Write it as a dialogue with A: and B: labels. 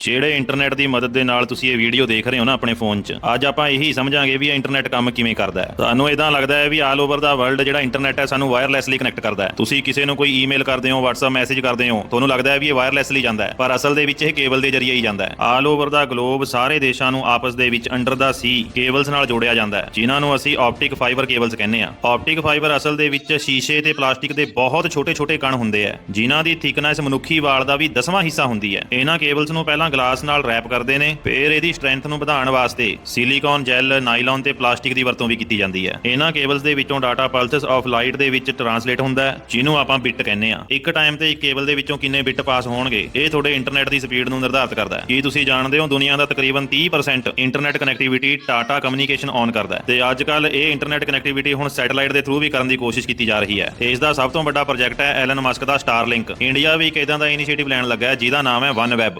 A: ਜਿਹੜੇ ਇੰਟਰਨੈਟ ਦੀ ਮਦਦ ਦੇ ਨਾਲ ਤੁਸੀਂ ਇਹ ਵੀਡੀਓ ਦੇਖ ਰਹੇ ਹੋ ਨਾ ਆਪਣੇ ਫੋਨ 'ਚ, ਅੱਜ ਆਪਾਂ ਇਹੀ ਸਮਝਾਂਗੇ ਵੀ ਇਹ ਇੰਟਰਨੈਟ ਕੰਮ ਕਿਵੇਂ ਕਰਦਾ ਹੈ। ਤੁਹਾਨੂੰ ਇਦਾਂ ਲੱਗਦਾ ਹੈ ਵੀ ਆਲ ਓਵਰ ਦਾ ਵਰਲਡ ਜਿਹੜਾ ਇੰਟਰਨੈਟ ਹੈ ਸਾਨੂੰ ਵਾਇਰਲੈਸਲੀ ਕਨੈਕਟ ਕਰਦਾ ਹੈ। ਤੁਸੀਂ ਕਿਸੇ ਨੂੰ ਕੋਈ ਈਮੇਲ ਕਰਦੇ ਹੋ, WhatsApp ਮੈਸੇਜ ਕਰਦੇ ਹੋ, ਤੁਹਾਨੂੰ ਲੱਗਦਾ ਹੈ ਵੀ ਇਹ ਵਾਇਰਲੈਸਲੀ ਜਾਂਦਾ ਹੈ, ਪਰ ਅਸਲ ਦੇ ਵਿੱਚ ਇਹ ਕੇਬਲ ਦੇ ਜ਼ਰੀਏ ਹੀ ਜਾਂਦਾ ਹੈ। ਆਲ ਓਵਰ ਦਾ ਗਲੋਬ ਸਾਰੇ ਦੇਸ਼ਾਂ ਨੂੰ ਆਪਸ ਦੇ ਵਿੱਚ ਅੰਡਰ ਦਾ ਸੀ ਕੇਬਲਸ ਨਾਲ ਜੋੜਿਆ ਜਾਂਦਾ ਹੈ, ਜਿਨ੍ਹਾਂ ਨੂੰ ਅਸੀਂ ਆਪਟਿਕ ਫਾਈਬਰ ਕੇਬਲਸ ਕਹਿੰਦੇ ਆ ਆਪਟਿਕ ਫਾਈਬਰ ਅਸਲ ਦੇ ਵਿੱਚ ਸ਼ੀਸ਼ੇ ਤੇ ਪਲਾਸਟਿਕ ਦੇ ਬਹੁਤ ਛੋਟੇ-ਛੋਟੇ ਕਣ ਹੁੰਦੇ ਆ ਜਿਨ੍ਹਾਂ ਦੀ ਥਿਕਨੈਸ ਮਨੁੱਖੀ ਵਾਲ ਦਾ ਵੀ ਦਸਵਾਂ ਹਿੱਸਾ ਹੁੰਦੀ ਹੈ। ਇਹਨਾਂ ਕੇਬਲਸ ਨੂੰ ਪਹਿਲਾਂ ਗਲਾਸ ਨਾਲ ਰੈਪ ਕਰਦੇ ਨੇ, ਫਿਰ ਇਹਦੀ ਸਟਰੈਂਥ ਨੂੰ ਵਧਾਉਣ ਵਾਸਤੇ ਸਿਲੀਕਨ ਜੈਲ, ਨਾਈਲਨ ਤੇ ਪਲਾਸਟਿਕ ਦੀ ਵਰਤੋਂ ਵੀ ਕੀਤੀ ਜਾਂਦੀ ਹੈ। ਇਹਨਾਂ ਕੇਬਲਸ ਦੇ ਵਿੱਚੋਂ ਡਾਟਾ ਪਲਸਸ ਆਫ ਲਾਈਟ ਦੇ ਵਿੱਚ ਟਰਾਂਸਲੇਟ ਹੁੰਦਾ ਹੈ, ਜਿਹਨੂੰ ਆਪਾਂ ਬਿੱਟ ਕਹਿੰਦੇ ਆ ਇੱਕ ਟਾਈਮ ਤੇ ਇੱਕ ਕੇਬਲ ਦੇ ਵਿੱਚੋਂ ਕਿੰਨੇ ਬਿੱਟ ਪਾਸ ਹੋਣਗੇ, ਇਹ ਤੁਹਾਡੇ ਇੰਟਰਨੈਟ ਦੀ ਸਪੀਡ ਨੂੰ ਨਿਰਧਾਰਤ ਕਰਦਾ ਹੈ। ਕੀ ਤੁਸੀਂ ਜਾਣਦੇ ਹੋ ਦੁਨੀਆ ਦਾ ਤਕਰੀਬਨ 30% internet connectivity Tata communication own ਕਰਦਾ ਹੈ? ਤੇ ਅੱਜ ਕੱਲ ਇਹ ਇੰਟਰਨੈਟ ਕਨੈਕਟੀਵਿਟੀ ਹੁਣ ਸੈਟੇਲਾਈਟ ਦੇ ਥਰੂ ਵੀ ਕਰਨ ਦੀ ਕੋਸ਼ਿਸ਼ ਕੀਤੀ ਜਾ ਰਹੀ ਹੈ। ਇਸ ਦਾ ਸਭ ਤੋਂ ਵੱਡਾ ਪ੍ਰੋਜੈਕਟ ਹੈ ਐਲਨ ਮਸਕ ਦਾ ਸਟਾਰਲਿੰਕ ਇੰਡੀਆ ਵੀ ਇੱਕ ਇਦਾਂ ਦਾ ਇਨੀਸ਼ੀਏਟਿਵ ਲੈਣ ਲੱਗਾ ਹੈ, ਜਿਹਦਾ ਨਾਮ ਹੈ ਵਨ ਵੈਬ